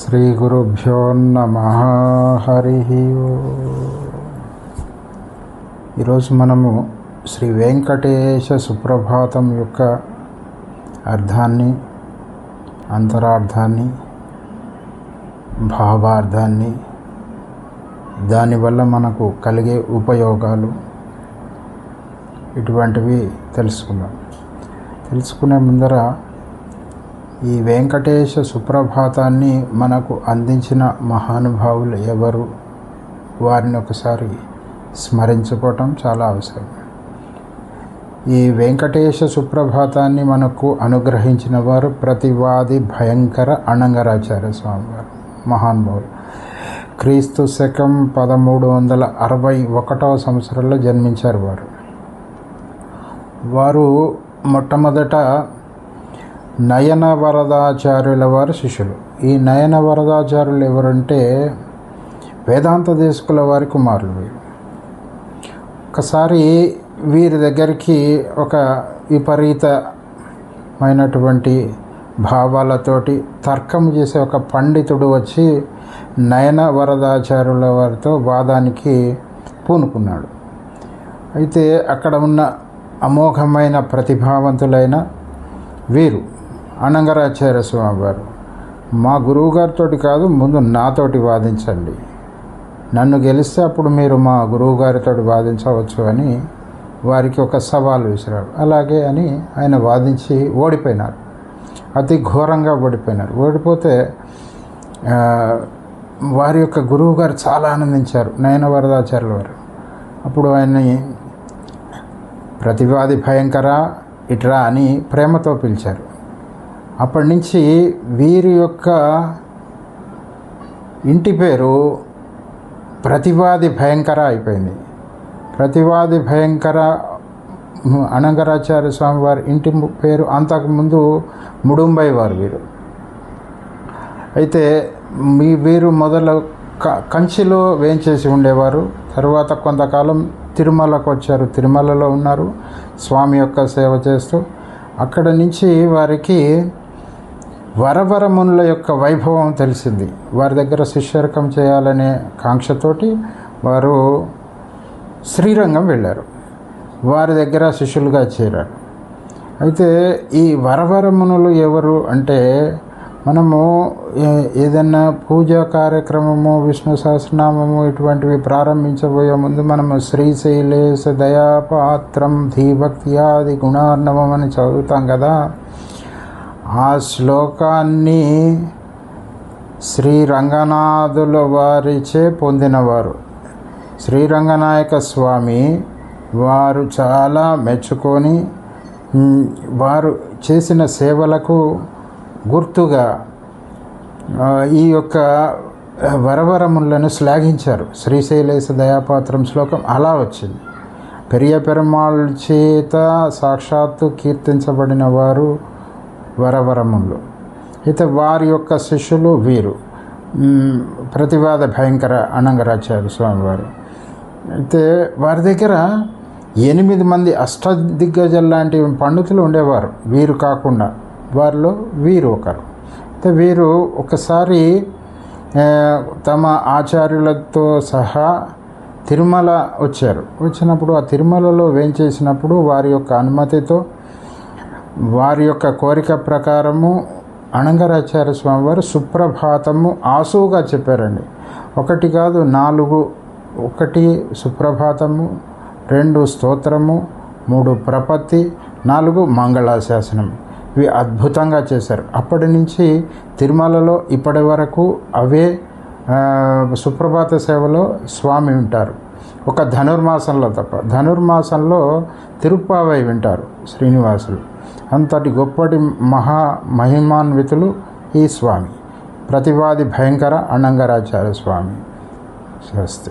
శ్రీ గురుభ్యో నమ. హరి ఈరోజు మనము శ్రీ వెంకటేశ సుప్రభాతం యొక్క అర్థాన్ని అంతరార్థాన్ని భావార్థాన్ని దానివల్ల మనకు కలిగే ఉపయోగాలు ఇటువంటివి తెలుసుకుందాం. తెలుసుకునే ముందర ఈ వెంకటేశ సుప్రభాతాన్ని మనకు అందించిన మహానుభావులు ఎవరు? వారిని ఒకసారి స్మరించుకోవటం చాలా అవసరం. ఈ వెంకటేశ సుప్రభాతాన్ని మనకు అనుగ్రహించిన వారు ప్రతివాది భయంకర అనంగరాచార్య స్వామివారు మహానుభావులు క్రీస్తు శకం పదమూడు వందల అరవై ఒకటవ సంవత్సరంలో జన్మించారు వారు. వారు మొట్టమొదట నయన వరదాచార్యుల వారి శిష్యులు. ఈ నయన వరదాచార్యులు ఎవరంటే వేదాంత దేశకుల వారి కుమారులు వీరు ఒకసారి వీరి దగ్గరికి ఒక విపరీతమైనటువంటి భావాలతోటి తర్కం చేసే ఒక పండితుడు వచ్చి నయన వరదాచార్యుల వారితో వాదానికి పూనుకున్నాడు. అయితే అక్కడ ఉన్న అమోఘమైన ప్రతిభావంతులైన వీరు అనంగరాచార్య స్వామి వారు మా గురువుగారితో కాదు ముందు నాతోటి వాదించండి. నన్ను గెలిస్తే అప్పుడు మీరు మా గురువుగారితో వాదించవచ్చు అని వారికి ఒక సవాల్ విసిరాడు అలాగే అని ఆయన వాదించి ఓడిపోయినారు. అతి ఘోరంగా ఓడిపోయినారు. ఓడిపోతే వారి యొక్క గురువు గారు చాలా ఆనందించారు. నయన వరదాచార్యుల వారు. అప్పుడు ఆయన్ని ప్రతివాది భయంకర ఇట్రా అని ప్రేమతో పిలిచారు. అప్పటి నుంచి వీరి యొక్క ఇంటి పేరు ప్రతివాది భయంకర అయిపోయింది. ప్రతివాది భయంకర అనంగరాచార్య స్వామి వారి ఇంటి పేరు అంతకుముందు ముడుంబై వారు వీరు. అయితే మీ వీరు మొదలు కంచిలో వేయించేసి ఉండేవారు. తర్వాత కొంతకాలం తిరుమలకు వచ్చారు. తిరుమలలో ఉన్నారు. స్వామి యొక్క సేవ చేస్తూ. అక్కడ నుంచి వారికి వరవరమునుల యొక్క వైభవం తెలిసింది. వారి దగ్గర శిష్యరకం చేయాలనే కాంక్షతోటి వారు శ్రీరంగం వెళ్ళారు. వారి దగ్గర శిష్యులుగా చేరారు. అయితే ఈ వరవరమునులు ఎవరు అంటే మనము ఏదైనా పూజా కార్యక్రమము విష్ణు సహస్రనామము ఇటువంటివి ప్రారంభించబోయే ముందు మనము శ్రీశైలేశ దయాపాత్రం ధీభక్త్యాది గుణార్ణవం అని చదువుతాం కదా. ఆ శ్లోకాన్ని శ్రీ రంగనాథుల వారిచే పొందినవారు. శ్రీరంగనాయక స్వామి వారు చాలా మెచ్చుకొని వారు చేసిన సేవలకు గుర్తుగా ఈ యొక్క వరవరములను శ్లాఘించారు. శ్రీశైలేశ దయాపాత్రం శ్లోకం అలా వచ్చింది. పెరియ పెరుమాళ్ చేత సాక్షాత్తు కీర్తించబడిన వారు వరవరములు. అయితే వారి యొక్క శిష్యులు వీరు. ప్రతివాద భయంకర అనంగరాచార్య స్వామివారు. అయితే వారి దగ్గర ఎనిమిది మంది అష్టదిగ్గజల్ లాంటి పండితులు ఉండేవారు. వీరు కాకుండా వారిలో వీరు ఒకరు. అయితే వీరు ఒకసారి తమ ఆచార్యులతో సహా తిరుమల వచ్చారు. వచ్చినప్పుడు ఆ తిరుమలలో వేయించేసినప్పుడు వారి యొక్క అనుమతితో వారి యొక్క కోరిక ప్రకారము అనంగరాచార్య స్వామివారు సుప్రభాతము ఆసువుగా చెప్పారండి. ఒకటి కాదు నాలుగు ఒకటి సుప్రభాతము రెండు స్తోత్రము మూడు ప్రపత్తి నాలుగు మంగళాశాసనం. ఇవి అద్భుతంగా చేశారు. అప్పటి నుంచి తిరుమలలో ఇప్పటి వరకు అవే సుప్రభాత సేవలో స్వామి ఉంటారు. ఒక ధనుర్మాసంలో తప్ప ధనుర్మాసంలో తిరుప్పావై వింటారు శ్రీనివాసులు. అంతటి గొప్పటి మహా మహిమాన్వితులు ఈ స్వామి. ప్రతివాది భయంకర అనంగరాచార్య స్వామి. స్వస్తి